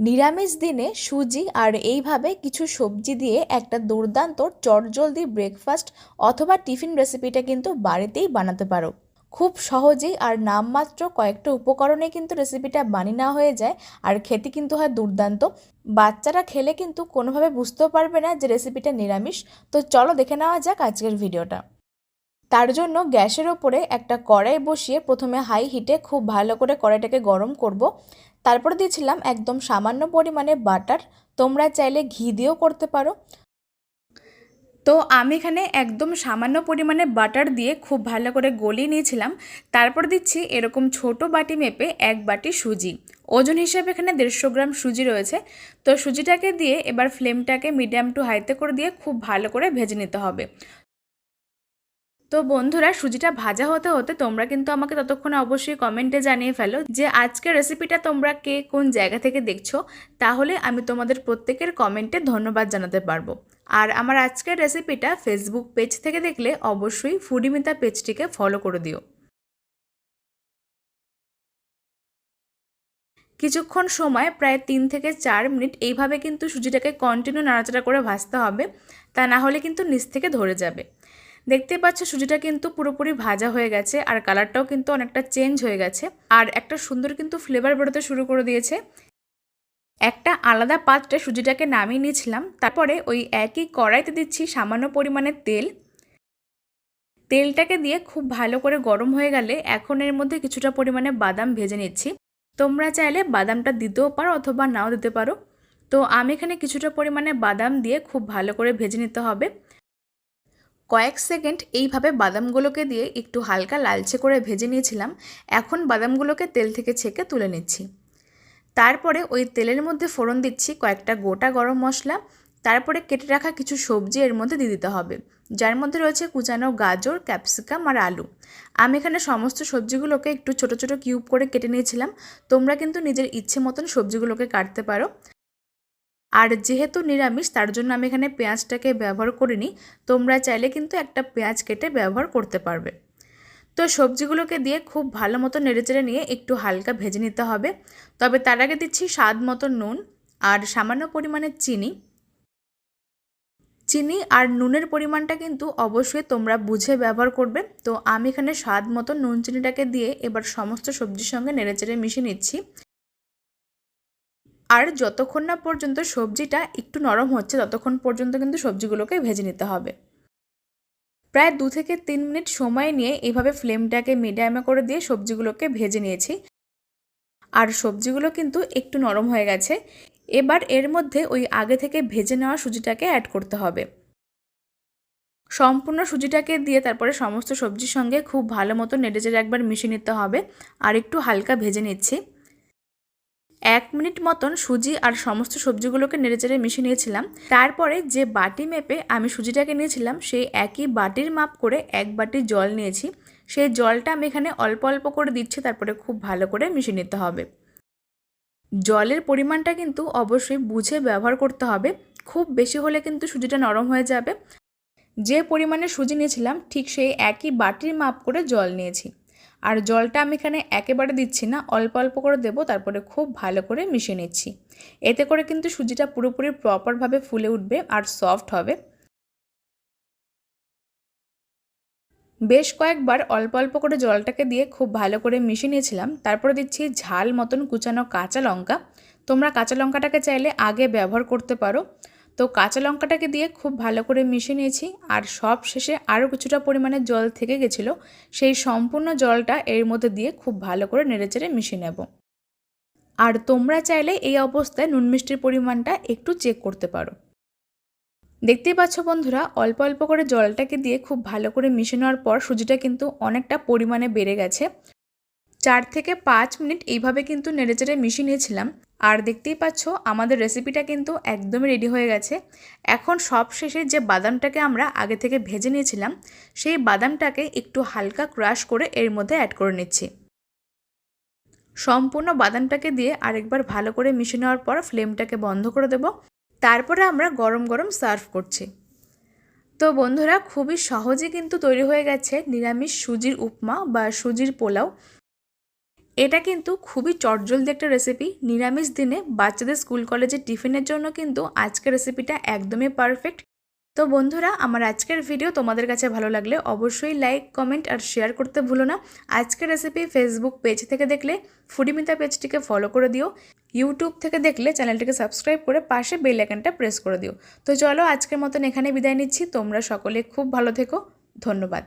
নিরামিষ দিনে সুজি আর এইভাবে কিছু সবজি দিয়ে একটা দুর্দান্ত চটজলদি ব্রেকফাস্ট অথবা টিফিন রেসিপিটা কিন্তু বাড়িতেই বানাতে পারো। খুব সহজেই আর নামমাত্র কয়েকটা উপকরণে কিন্তু রেসিপিটা বানিয়ে নেওয়া হয়ে যায় আর খেতে কিন্তু হয় দুর্দান্ত। বাচ্চারা খেলে কিন্তু কোনোভাবে বুঝতেও পারবে না যে রেসিপিটা নিরামিষ। তো চলো দেখে নেওয়া যাক আজকের ভিডিওটা। তার জন্য গ্যাসের ওপরে একটা কড়াই বসিয়ে প্রথমে হাই হিটে খুব ভালো করে কড়াইটাকে গরম করব। তারপর দিয়েছিলাম একদম সামান্য পরিমাণে বাটার। তোমরা চাইলে ঘি দিয়েও করতে পারো। তো আমি এখানে একদম সামান্য পরিমাণে বাটার দিয়ে খুব ভালো করে গলিয়ে নিয়েছিলাম। তারপর দিচ্ছি এরকম ছোট বাটি মেপে এক বাটি সুজি। ওজন হিসাবে এখানে দেড়শো গ্রাম সুজি রয়েছে। তো সুজিটাকে দিয়ে এবার ফ্লেমটাকে মিডিয়াম টু হাইতে করে দিয়ে খুব ভালো করে ভেজে নিতে হবে। তো বন্ধুরা, সুজিটা ভাজা হতে হতে তোমরা কিন্তু আমাকে ততক্ষণে অবশ্যই কমেন্টে জানিয়ে ফেলো যে আজকের রেসিপিটা তোমরা কে কোন জায়গা থেকে দেখছ। তাহলে আমি তোমাদের প্রত্যেকের কমেন্টে ধন্যবাদ জানাতে পারব। আর আমার আজকের রেসিপিটা ফেসবুক পেজ থেকে দেখলে অবশ্যই ফুডিমিতা পেজটিকে ফলো করে দিও। কিছুক্ষণ সময়, প্রায় তিন থেকে চার মিনিট এইভাবে কিন্তু সুজিটাকে কন্টিনিউ নাড়াচাড়া করে ভাজতে হবে। তা না হলে কিন্তু নিচ থেকে ধরে যাবে। দেখতে পাচ্ছ সুজিটা কিন্তু পুরোপুরি ভাজা হয়ে গেছে আর কালারটাও কিন্তু অনেকটা চেঞ্জ হয়ে গেছে। আর একটা সুন্দর কিন্তু ফ্লেভার বেরোতে শুরু করে দিয়েছে। একটা আলাদা পাত্রে সুজিটাকে নামিয়ে নিয়েছিলাম। তারপরে ওই একই কড়াইতে দিচ্ছি সামান্য পরিমাণে তেল। তেলটাকে দিয়ে খুব ভালো করে গরম হয়ে গেলে এখন এর মধ্যে কিছুটা পরিমাণে বাদাম ভেজে নিচ্ছি। তোমরা চাইলে বাদামটা দিতেও পারো অথবা নাও দিতে পারো। তো আমি এখানে কিছুটা পরিমাণে বাদাম দিয়ে খুব ভালো করে ভেজে নিতে হবে। কয়েক সেকেন্ড এইভাবে বাদামগুলোকে দিয়ে একটু হালকা লালচে করে ভেজে নিয়েছিলাম, এখন বাদামগুলোকে তেল থেকে ছেঁকে তুলে নিচ্ছি। তারপরে ওই তেলের মধ্যে ফোড়ন দিচ্ছি কয়েকটা গোটা গরম মশলা, তারপরে কেটে রাখা কিছু সবজি এর মধ্যে দিয়ে দিতে হবে, যার মধ্যে রয়েছে কুচানো গাজর, ক্যাপসিকাম আর আলু। আমি এখানে সমস্ত সবজিগুলোকে একটু ছোট ছোট কিউব করে কেটে নিয়েছিলাম, তোমরা কিন্তু নিজের ইচ্ছে মতন সবজিগুলোকে কাটতে পারো। আর যেহেতু নিরামিষ, তার জন্য আমি এখানে পেঁয়াজটাকে ব্যবহার করিনি। তোমরা চাইলে কিন্তু একটা পেঁয়াজ কেটে ব্যবহার করতে পারবে। তো সবজিগুলোকে দিয়ে খুব ভালো মতো নেড়েচেড়ে নিয়ে একটু হালকা ভেজে নিতে হবে। তবে তার আগে দিচ্ছি স্বাদ মতো নুন আর সামান্য পরিমাণে চিনি। চিনি আর নুনের পরিমাণটা কিন্তু অবশ্যই তোমরা বুঝে ব্যবহার করবে। তো আমি এখানে স্বাদ মতো নুন, চিনিটাকে দিয়ে এবার সমস্ত সবজির সঙ্গে নেড়েচেড়ে মিশিয়ে নিচ্ছি। আর যতক্ষণ না পর্যন্ত সবজিটা একটু নরম হচ্ছে, ততক্ষণ পর্যন্ত কিন্তু সবজিগুলোকে ভেজে নিতে হবে। প্রায় দু থেকে তিন মিনিট সময় নিয়ে এইভাবে ফ্লেমটাকে মিডিয়ামে করে দিয়ে সবজিগুলোকে ভেজে নিয়েছি। আর সবজিগুলো কিন্তু একটু নরম হয়ে গেছে। এবার এর মধ্যে ওই আগে থেকে ভেজে নেওয়া সুজিটাকে অ্যাড করতে হবে। সম্পূর্ণ সুজিটাকে দিয়ে তারপরে সমস্ত সবজির সঙ্গে খুব ভালো মতো নেড়ে একবার মিশিয়ে নিতে হবে। আর একটু হালকা ভেজে নিচ্ছি। এক মিনিট মতন সুজি আর সমস্ত সবজিগুলোকে নেড়েচেড়ে মিশিয়ে নিয়েছিলাম। তারপরে যে বাটি মেপে আমি সুজিটাকে নিয়েছিলাম, সেই একই বাটির মাপ করে এক বাটি জল নিয়েছি। সেই জলটা আমি এখানে অল্প অল্প করে দিচ্ছি, তারপরে খুব ভালো করে মিশিয়ে নিতে হবে। জলের পরিমাণটা কিন্তু অবশ্যই বুঝে ব্যবহার করতে হবে। খুব বেশি হলে কিন্তু সুজিটা নরম হয়ে যাবে। যে পরিমাণে সুজি নিয়েছিলাম, ঠিক সেই একই বাটির মাপ করে জল নিয়েছি। আর জলটা আমি এখানে একেবারে দিচ্ছি না, অল্প অল্প করে দেবো, তারপরে খুব ভালো করে মিশিয়ে নিচ্ছি। এতে করে কিন্তু সুজিটা পুরোপুরি প্রপারভাবে ফুলে উঠবে আর সফট হবে। বেশ কয়েকবার অল্প অল্প করে জলটাকে দিয়ে খুব ভালো করে মিশিয়ে নিয়েছিলাম, তারপরে দিচ্ছি ঝাল মতন কুচানো কাঁচা লঙ্কা। তোমরা কাঁচা লঙ্কাটাকে চাইলে আগে ব্যবহার করতে পারো। তো কাঁচা লঙ্কাটাকে দিয়ে খুব ভালো করে মিশিয়ে নিয়েছি আর সব শেষে আরও কিছুটা পরিমাণে জল থেকে গেছিল। সেই সম্পূর্ণ জলটা এর মধ্যে দিয়ে খুব ভালো করে নেড়েচেড়ে মিশিয়ে নেব। আর তোমরা চাইলে এই অবস্থায় নুন মিষ্টির পরিমাণটা একটু চেক করতে পারো। দেখতেই পাচ্ছ বন্ধুরা, অল্প অল্প করে জলটাকে দিয়ে খুব ভালো করে মিশে নেওয়ার পর সুজিটা কিন্তু অনেকটা পরিমাণে বেড়ে গেছে। চার থেকে পাঁচ মিনিট এইভাবে কিন্তু নেড়েচেড়ে মিশিয়ে নিয়েছিলাম। আর দেখতেই পাচ্ছ, আমাদের রেসিপিটা কিন্তু একদমই রেডি হয়ে গেছে। এখন সব শেষে যে বাদামটাকে আমরা আগে থেকে ভেজে নিয়েছিলাম, সেই বাদামটাকে একটু হালকা ক্রাশ করে এর মধ্যে অ্যাড করে নিচ্ছি। সম্পূর্ণ বাদামটাকে দিয়ে আরেকবার ভালো করে মিশে নেওয়ার পর ফ্লেমটাকে বন্ধ করে দেব। তারপরে আমরা গরম গরম সার্ভ করছি। তো বন্ধুরা, খুবই সহজে কিন্তু তৈরি হয়ে গেছে নিরামিষ সুজির উপমা বা সুজির পোলাও। এটা কিন্তু খুবই চটজলদি একটা রেসিপি নিরামিষ দিনে বাচ্চাদের স্কুল কলেজের টিফিনের জন্য কিন্তু আজকের রেসিপিটা একদমই পারফেক্ট তো বন্ধুরা, আমার আজকের ভিডিও তোমাদের কাছে ভালো লাগলে অবশ্যই লাইক কমেন্ট আর শেয়ার করতে ভুলো না। আজকের রেসিপি ফেসবুক পেজ থেকে দেখলে ফুডিমিতা পেজটিকে ফলো করে দিও। ইউটিউব থেকে দেখলে চ্যানেলটিকে সাবস্ক্রাইব করে পাশে বেল আইকনটা প্রেস করে দিও। তো চলো, আজকের মতন এখানে বিদায় নিচ্ছি। তোমরা সকলে খুব ভালো থেকো। ধন্যবাদ।